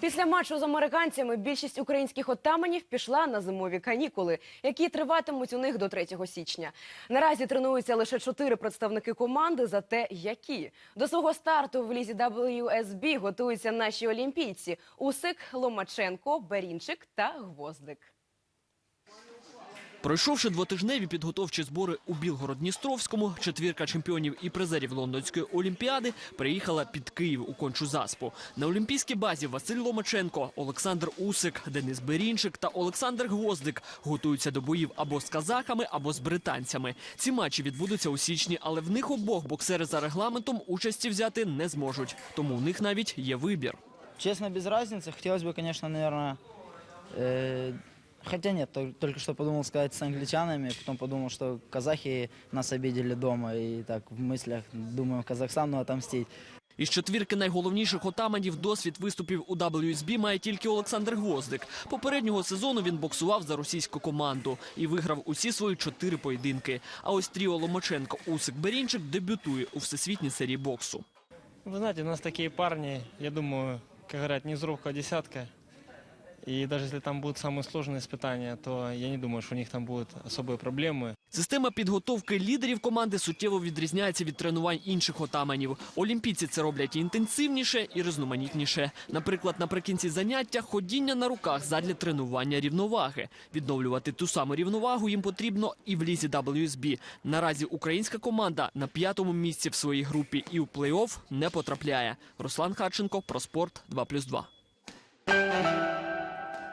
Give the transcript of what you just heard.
Після матчу з американцями більшість українських отаманів пішла на зимові канікули, які триватимуть у них до 3 січня. Наразі тренуються лише чотири представники команди. За те, які до свого старту в лізі WSB готуються наші олімпійці: Усик, Ломаченко, Берінчик та Гвоздик. Пройшовши двотижневі підготовчі збори у Білгород-Дністровському, четвірка чемпіонів і призерів Лондонської олімпіади приїхала під Київ у кончу заспу. На олімпійській базі Василь Ломаченко, Олександр Усик, Денис Берінчик та Олександр Гвоздик готуються до боїв або з казахами, або з британцями. Ці матчі відбудуться у січні, але в них обох боксери за регламентом участі взяти не зможуть. Тому у них навіть є вибір. Честно, без разницы. Хотелось бы, конечно, наверное... э, хотя нет, тол- только что подумал сказать с англичанами, потом подумал, что казахи нас обидели дома. И так в мыслях думаю, Казахстану отомстить. Із четвірки найголовніших отаманів досвід виступів у WSB має тільки Олександр Гвоздик. Попереднього сезону він боксував за російську команду і виграв усі свої чотири поєдинки. А ось Тріо Ломаченко Усик Берінчик дебютує у всесвітній серії боксу. Вы знаете, у нас такие парни, я думаю, как говорят, не из робкого десятка. И даже если там будут самые сложные испытания, то я не думаю, что у них там будут особые проблемы. Система підготовки лідерів команди суттєво відрізняється від тренувань інших отаманів. Олімпійці це роблять і інтенсивніше і різноманітніше. Наприклад, наприкінці заняття ходіння на руках задля тренування рівноваги. Відновлювати ту саму рівновагу їм потрібно і в лізі WSB. Наразі українська команда на п'ятому місці в своїй групі і в плей-офф не потрапляє. Руслан Харченко про спорт 2+,2.